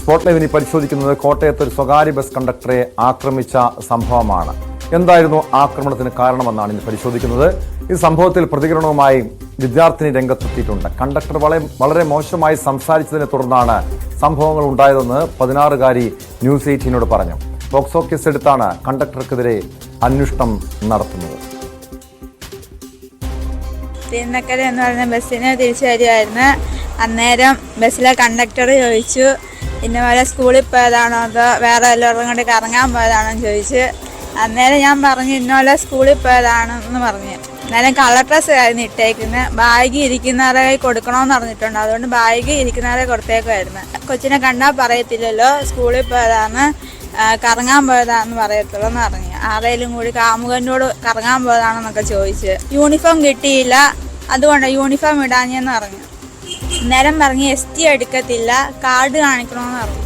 Spot ലൈവിനി പരിശോധിക്കുന്നത് കോട്ടയത്ത് ഒരു സ്വകാര്യ ബസ് കണ്ടക്ടറെ ആക്രമിച്ച സംഭവമാണ്. എന്തായിരുന്നു ആക്രമണത്തിന് കാരണമെന്നാണ് ഇന്ന് പരിശോധിക്കുന്നത്. ഈ സംഭവത്തിൽ പ്രതികരണവുമായി വിദ്യാർത്ഥിനി രംഗത്തെത്തിയിട്ടുണ്ട്. കണ്ടക്ടർ വളരെ വളരെ മോശമായി സംസാരിച്ചതിനെ തുടർന്നാണ് സംഭവങ്ങൾ ഉണ്ടായതെന്ന് പതിനാറുകാരി ന്യൂസ് എയ്റ്റീനോട് പറഞ്ഞു. ബോക്സ് കേസ് എടുത്താണ് കണ്ടക്ടർക്കെതിരെ അന്വേഷണം നടത്തുന്നത്. തിരുനക്കര എന്ന് പറയുന്ന ബസ്സിന് തിരിച്ചു വരികയായിരുന്നു അന്നേരം ബസ്സിലെ കണ്ടക്ടർ ചോദിച്ചു ഇന്ന പോലെ സ്കൂളിൽ പോയതാണോ അതോ വേറെ എല്ലാവരും കൊണ്ട് കറങ്ങാൻ പോയതാണോ എന്ന് ചോദിച്ച് അന്നേരം ഞാൻ പറഞ്ഞു ഇന്ന പോലെ സ്കൂളിൽ പോയതാണെന്ന് പറഞ്ഞു. അന്നേരം കളർ ഡ്രസ് ആയിരുന്നു ഇട്ടേക്കുന്നത് ബാഗ് ഇരിക്കുന്നവരെ കൊടുക്കണമെന്ന് പറഞ്ഞിട്ടുണ്ട് അതുകൊണ്ട് ബാഗ് ഇരിക്കുന്നവരെ കൊടുത്തേക്കുമായിരുന്നു കൊച്ചിനെ കണ്ടാൽ പറയത്തില്ലല്ലോ സ്കൂളിൽ പോയതാണ് കറങ്ങാൻ പോയതാണെന്ന് പറയത്തുള്ളൂ എന്ന് പറഞ്ഞു. ആരേലും കൂടി കാമുകനോട് കറങ്ങാൻ പോയതാണെന്നൊക്കെ ചോദിച്ച്. യൂണിഫോം കിട്ടിയില്ല. അതുകൊണ്ട് യൂണിഫോം ഇടാഞ്ഞെന്ന് പറഞ്ഞു. അന്നേരം പറഞ്ഞ് എസ് ടി എടുക്കത്തില്ല. കാർഡ് കാണിക്കണമെന്ന് പറഞ്ഞു.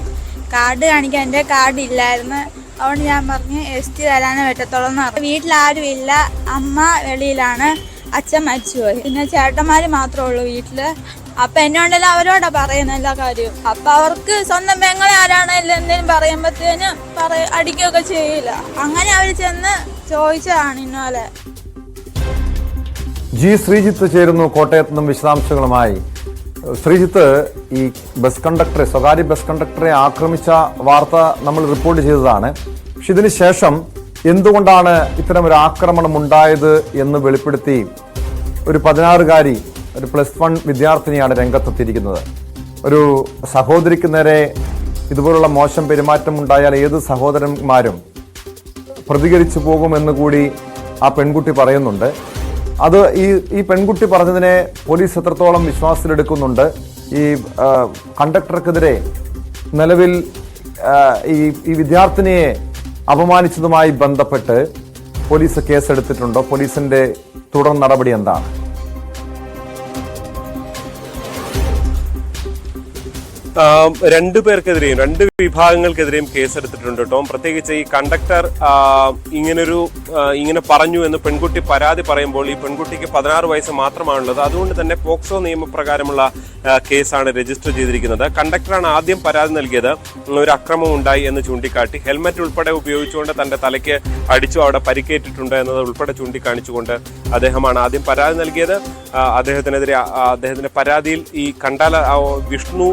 കാർഡ് കാണിക്കാൻ എന്റെ കാർഡ് ഇല്ലായിരുന്നു. അതുകൊണ്ട് ഞാൻ പറഞ്ഞ് എസ് ടി തരാനേ പറ്റത്തുള്ളൂ എന്ന് പറഞ്ഞു. വീട്ടിലാരും ഇല്ല. അമ്മ വെളിയിലാണ്. അച്ഛൻ മരിച്ചുപോയി. പിന്നെ ചേട്ടന്മാർ മാത്രമേ ഉള്ളൂ വീട്ടിൽ അപ്പം എന്നോണ്ടല്ലോ അവരോടാ പറയുന്ന എല്ലാ കാര്യവും. അപ്പം അവർക്ക് സ്വന്തം പെങ്ങളെ ആരാണെങ്കിലും എന്തെങ്കിലും പറയുമ്പോഴത്തേനും പറയ അടിക്കുകയൊക്കെ ചെയ്യില്ല. അങ്ങനെ അവർ ചെന്ന് ചോദിച്ചതാണ് ഇന്നോലെ. ജി ശ്രീജിത്ത് ചേരുന്നു കോട്ടയത്ത് നിന്നും വിശദാംശങ്ങളുമായി. ശ്രീജിത്ത് ഈ ബസ് കണ്ടക്ടറെ സ്വകാര്യ ബസ് കണ്ടക്ടറെ ആക്രമിച്ച വാർത്ത നമ്മൾ റിപ്പോർട്ട് ചെയ്തതാണ്. പക്ഷെ ഇതിന് ശേഷം എന്തുകൊണ്ടാണ് ഇത്തരം ഒരു ആക്രമണം ഉണ്ടായത് എന്ന് വെളിപ്പെടുത്തി ഒരു പതിനാറുകാരി ഒരു പ്ലസ് വൺ വിദ്യാർത്ഥിനിയാണ് രംഗത്തെത്തിയിരിക്കുന്നത്. ഒരു സഹോദരിക്ക് നേരെ ഇതുപോലുള്ള മോശം പെരുമാറ്റം ഉണ്ടായാൽ ഏത് സഹോദരന്മാരും പ്രതികരിച്ചു പോകുമെന്ന് കൂടി ആ പെൺകുട്ടി പറയുന്നുണ്ട്. അത് ഈ ഈ പെൺകുട്ടി പറഞ്ഞതിനെ പോലീസ് എത്രത്തോളം വിശ്വാസത്തിലെടുക്കുന്നുണ്ട്? ഈ കണ്ടക്ടർക്കെതിരെ നിലവിൽ ഈ ഈ വിദ്യാർത്ഥിനിയെ അപമാനിച്ചതുമായി ബന്ധപ്പെട്ട് പോലീസ് കേസെടുത്തിട്ടുണ്ടോ? പോലീസിന്റെ തുടർ നടപടി എന്താണ്? രണ്ടു പേർക്കെതിരെയും രണ്ട് വിഭാഗങ്ങൾക്കെതിരെയും കേസെടുത്തിട്ടുണ്ട് കേട്ടോ. പ്രത്യേകിച്ച് ഈ കണ്ടക്ടർ ഇങ്ങനൊരു ഇങ്ങനെ പറഞ്ഞു എന്ന് പെൺകുട്ടി പരാതി പറയുമ്പോൾ ഈ പെൺകുട്ടിക്ക് പതിനാറ് വയസ്സ് മാത്രമാണുള്ളത്. അതുകൊണ്ട് തന്നെ പോക്സോ നിയമപ്രകാരമുള്ള കേസാണ് രജിസ്റ്റർ ചെയ്തിരിക്കുന്നത്. കണ്ടക്ടറാണ് ആദ്യം പരാതി നൽകിയത്. ഒരു അക്രമം ഉണ്ടായി എന്ന് ചൂണ്ടിക്കാട്ടി. ഹെൽമറ്റ് ഉൾപ്പെടെ ഉപയോഗിച്ചുകൊണ്ട് തന്റെ തലയ്ക്ക് അടിച്ചു അവിടെ പരിക്കേറ്റിട്ടുണ്ട് എന്നത് ഉൾപ്പെടെ ചൂണ്ടിക്കാണിച്ചുകൊണ്ട് അദ്ദേഹമാണ് ആദ്യം പരാതി നൽകിയത്. അദ്ദേഹത്തിനെതിരെ അദ്ദേഹത്തിന്റെ പരാതിയിൽ ഈ കണ്ടാല വിഷ്ണു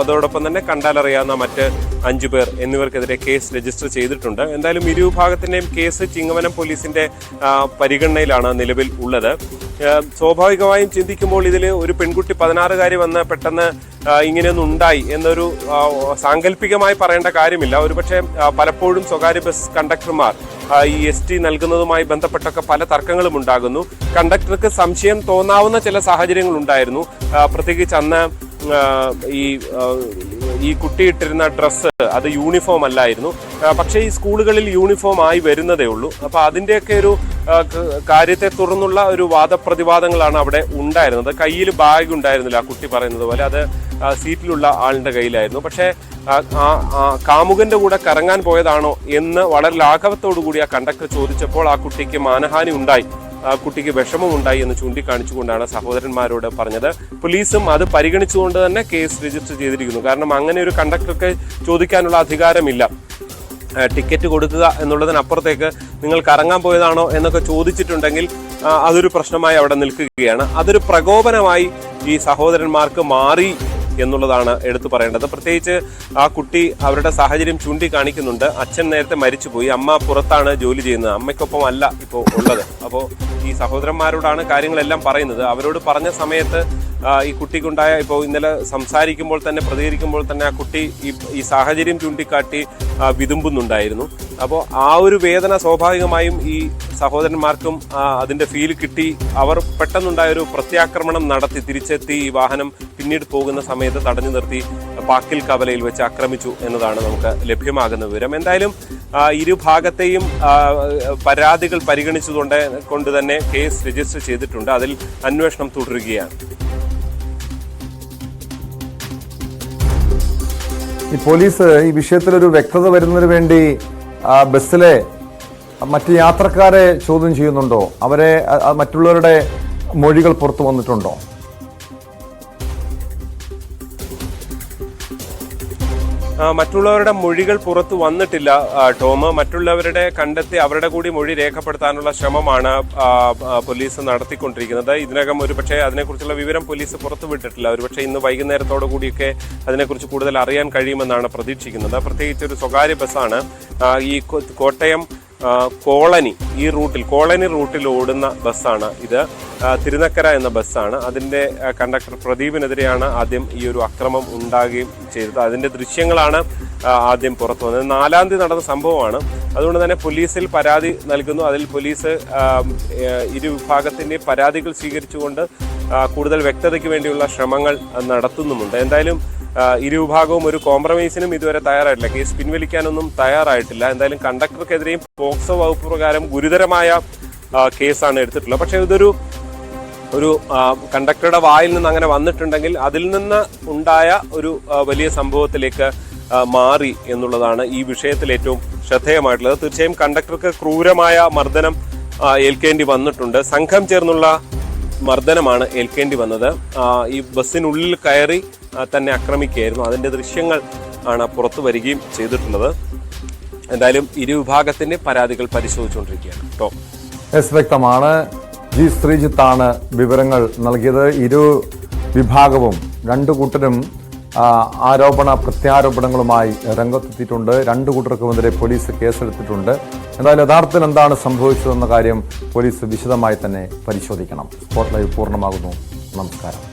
അതോടൊപ്പം തന്നെ കണ്ടാലറിയാവുന്ന മറ്റ് അഞ്ചു പേർ എന്നിവർക്കെതിരെ കേസ് രജിസ്റ്റർ ചെയ്തിട്ടുണ്ട്. എന്തായാലും ഇരുവിഭാഗത്തിന്റെയും കേസ് ചിങ്ങവനം പോലീസിന്റെ പരിഗണനയിലാണ് നിലവിൽ ഉള്ളത്. സ്വാഭാവികമായും ചിന്തിക്കുമ്പോൾ ഇതിൽ ഒരു പെൺകുട്ടി പതിനാറുകാരി വന്ന് പെട്ടെന്ന് ഇങ്ങനെയൊന്നും ഉണ്ടായി എന്നൊരു സാങ്കല്പികമായി പറയേണ്ട കാര്യമില്ല. ഒരുപക്ഷെ പലപ്പോഴും സ്വകാര്യ ബസ് കണ്ടക്ടർമാർ ഈ എസ് ടി നൽകുന്നതുമായി ബന്ധപ്പെട്ടൊക്കെ പല തർക്കങ്ങളും ഉണ്ടാകുന്നു. കണ്ടക്ടർക്ക് സംശയം തോന്നാവുന്ന ചില സാഹചര്യങ്ങൾ ഉണ്ടായിരുന്നു. പ്രത്യേകിച്ച് അന്ന് ഈ ഈ കുട്ടി ഇട്ടിരുന്ന ഡ്രസ്സ് അത് യൂണിഫോം അല്ലായിരുന്നു. പക്ഷേ ഈ സ്കൂളുകളിൽ യൂണിഫോം ആയി വരുന്നതേ ഉള്ളൂ. അപ്പോൾ അതിന്റെയൊക്കെ ഒരു കാര്യത്തെ തുടർന്നുള്ള ഒരു വാദപ്രതിവാദങ്ങളാണ് അവിടെ ഉണ്ടായിരുന്നത്. കയ്യിൽ ബാഗ് ഉണ്ടായിരുന്നില്ല ആ കുട്ടി പറയുന്നത് പോലെ. അത് സീറ്റിലുള്ള ആളിന്റെ കയ്യിലായിരുന്നു. പക്ഷേ കാമുകന്റെ കൂടെ കറങ്ങാൻ പോയതാണോ എന്ന് വളരെ ലാഘവത്തോടു കൂടി ആ കണ്ടക്ടർ ചോദിച്ചപ്പോൾ ആ കുട്ടിക്ക് മാനഹാനി ഉണ്ടായി. ആ കുട്ടിക്ക് വിഷമമുണ്ടായി എന്ന് ചൂണ്ടിക്കാണിച്ചുകൊണ്ടാണ് സഹോദരന്മാരോട് പറഞ്ഞത്. പോലീസും അത് പരിഗണിച്ചുകൊണ്ട് തന്നെ കേസ് രജിസ്റ്റർ ചെയ്തിരിക്കുന്നു. കാരണം അങ്ങനെ ഒരു കണ്ടക്ടർക്ക് ചോദിക്കാനുള്ള അധികാരമില്ല. ടിക്കറ്റ് കൊടുക്കുക എന്നുള്ളതിനപ്പുറത്തേക്ക് നിങ്ങൾ കറങ്ങാൻ പോയതാണോ എന്നൊക്കെ ചോദിച്ചിട്ടുണ്ടെങ്കിൽ അതൊരു പ്രശ്നമായി അവിടെ നിൽക്കുകയാണ്. അതൊരു പ്രകോപനമായി ഈ സഹോദരന്മാർക്ക് മാറി എന്നുള്ളതാണ് എടുത്തു പറയേണ്ടത്. പ്രത്യേകിച്ച് ആ കുട്ടി അവരുടെ സാഹചര്യം ചൂണ്ടിക്കാണിക്കുന്നുണ്ട്. അച്ഛൻ നേരത്തെ മരിച്ചുപോയി. അമ്മ പുറത്താണ് ജോലി ചെയ്യുന്നത്. അമ്മയ്ക്കൊപ്പം അല്ല ഇപ്പോൾ ഉള്ളത്. അപ്പോൾ ഈ സഹോദരന്മാരോടാണ് കാര്യങ്ങളെല്ലാം പറയുന്നത്. അവരോട് പറഞ്ഞ സമയത്ത് ഈ കുട്ടിക്കുണ്ടായ ഇപ്പോൾ ഇന്നലെ സംസാരിക്കുമ്പോൾ തന്നെ പ്രതികരിക്കുമ്പോൾ തന്നെ ആ കുട്ടി ഈ ഈ സാഹചര്യം ചൂണ്ടിക്കാട്ടി വിതുമ്പുന്നുണ്ടായിരുന്നു. അപ്പോൾ ആ ഒരു വേദന സ്വാഭാവികമായും ഈ സഹോദരന്മാർക്കും അതിന്റെ ഫീൽ കിട്ടി. അവർ പെട്ടെന്നുണ്ടായ ഒരു പ്രത്യാക്രമണം നടത്തി തിരിച്ചെത്തി ഈ വാഹനം പിന്നീട് പോകുന്ന സമയത്ത് തടഞ്ഞു നിർത്തി പാക്കിൽ കവലയിൽ വെച്ച് ആക്രമിച്ചു എന്നതാണ് നമുക്ക് ലഭ്യമാകുന്ന വിവരം. എന്തായാലും ഇരുഭാഗത്തെയും പരാതികൾ പരിഗണിച്ചുകൊണ്ട് കൊണ്ട് തന്നെ കേസ് രജിസ്റ്റർ ചെയ്തിട്ടുണ്ട്. അതിൽ അന്വേഷണം തുടരുകയാണ്. പോലീസ് ഈ വിഷയത്തിൽ ഒരു വ്യക്തത വരുന്നതിന് വേണ്ടി ആ, ബസ്സിലെ മറ്റ് യാത്രക്കാരെ ചോദ്യം ചെയ്യുന്നുണ്ടോ? അവരെ മറ്റുള്ളവരുടെ മൊഴികൾ പുറത്തു വന്നിട്ടുണ്ടോ? മറ്റുള്ളവരുടെ മൊഴികൾ പുറത്തു വന്നിട്ടില്ല ടോം. മറ്റുള്ളവരുടെ കണ്ടെത്തി അവരുടെ കൂടി മൊഴി രേഖപ്പെടുത്താനുള്ള ശ്രമമാണ് പോലീസ് നടത്തിക്കൊണ്ടിരിക്കുന്നത്. ഇതിനകം ഒരു പക്ഷേ അതിനെക്കുറിച്ചുള്ള വിവരം പോലീസ് പുറത്തുവിട്ടിട്ടില്ല ഒരുപക്ഷെ ഇന്ന് വൈകുന്നേരത്തോടു കൂടിയൊക്കെ അതിനെക്കുറിച്ച് കൂടുതൽ അറിയാൻ കഴിയുമെന്നാണ് പ്രതീക്ഷിക്കുന്നത്. പ്രത്യേകിച്ച് ഒരു സ്വകാര്യ ബസ്സാണ് ഈ കോട്ടയം കോളനി ഈ റൂട്ടിൽ കോളനി റൂട്ടിൽ ഓടുന്ന ബസ്സാണ് ഇത്. തിരുനക്കര എന്ന ബസ്സാണ്. അതിന്റെ കണ്ടക്ടർ പ്രദീപിനെതിരെയാണ് ആദ്യം ഈ ഒരു അക്രമം ഉണ്ടാകുകയും ചെയ്തത്. അതിന്റെ ദൃശ്യങ്ങളാണ് ആദ്യം പുറത്തു വന്നത്. നാലാം തീയതി നടന്ന സംഭവമാണ്. അതുകൊണ്ട് തന്നെ പോലീസിൽ പരാതി നൽകുന്നു. അതിൽ പോലീസ് ഇരുവിഭാഗത്തിന്റെ പരാതികൾ സ്വീകരിച്ചുകൊണ്ട് കൂടുതൽ വ്യക്തതയ്ക്ക് വേണ്ടിയുള്ള ശ്രമങ്ങൾ നടത്തുന്നുമുണ്ട്. എന്തായാലും ഇരുവിഭാഗവും ഒരു കോംപ്രമൈസിനും ഇതുവരെ തയ്യാറായിട്ടില്ല. കേസ് പിൻവലിക്കാനൊന്നും തയ്യാറായിട്ടില്ല. എന്തായാലും കണ്ടക്ടർക്കെതിരെയും പോക്സോ വകുപ്പ് പ്രകാരം ഗുരുതരമായ കേസാണ് എടുത്തിട്ടുള്ളത്. പക്ഷേ ഇതൊരു ഒരു കണ്ടക്ടറുടെ വായിൽ നിന്ന് അങ്ങനെ വന്നിട്ടുണ്ടെങ്കിൽ അതിൽ നിന്ന് ഉണ്ടായ ഒരു വലിയ സംഭവത്തിലേക്ക് മാറി എന്നുള്ളതാണ് ഈ വിഷയത്തിൽ ഏറ്റവും ശ്രദ്ധേയമായിട്ടുള്ളത്. തീർച്ചയായും കണ്ടക്ടർക്ക് ക്രൂരമായ മർദ്ദനം ഏൽക്കേണ്ടി വന്നിട്ടുണ്ട്. സംഘം ചേർന്നുള്ള മർദ്ദനമാണ് ഏൽക്കേണ്ടി വന്നത്. ഈ ബസ്സിനുള്ളിൽ കയറി തന്നെ ആക്രമിക്കുകയായിരുന്നു. അതിന്റെ ദൃശ്യങ്ങൾ ആണ് പുറത്തു വരികയും ചെയ്തിട്ടുള്ളത്. എന്തായാലും ഇരുവിഭാഗത്തിന്റെ പരാതികൾ പരിശോധിച്ചുകൊണ്ടിരിക്കുകയാണ്. കേട്ടോ. എസ് വ്യക്തമാണ്. ജി. ശ്രീജിത്താണ് വിവരങ്ങൾ നൽകിയത്. ഇരു വിഭാഗവും രണ്ടു കൂട്ടരും ആരോപണ പ്രത്യാരോപണങ്ങളുമായി രംഗത്തെത്തിയിട്ടുണ്ട്. രണ്ടു കൂട്ടർക്കുമെതിരെ പോലീസ് കേസെടുത്തിട്ടുണ്ട്. എന്തായാലും യഥാർത്ഥത്തിൽ എന്താണ് സംഭവിച്ചതെന്ന കാര്യം പോലീസ് വിശദമായി തന്നെ പരിശോധിക്കണം. സ്പോട്ട് ലൈവ് പൂർണമാകുന്നു. നമസ്കാരം.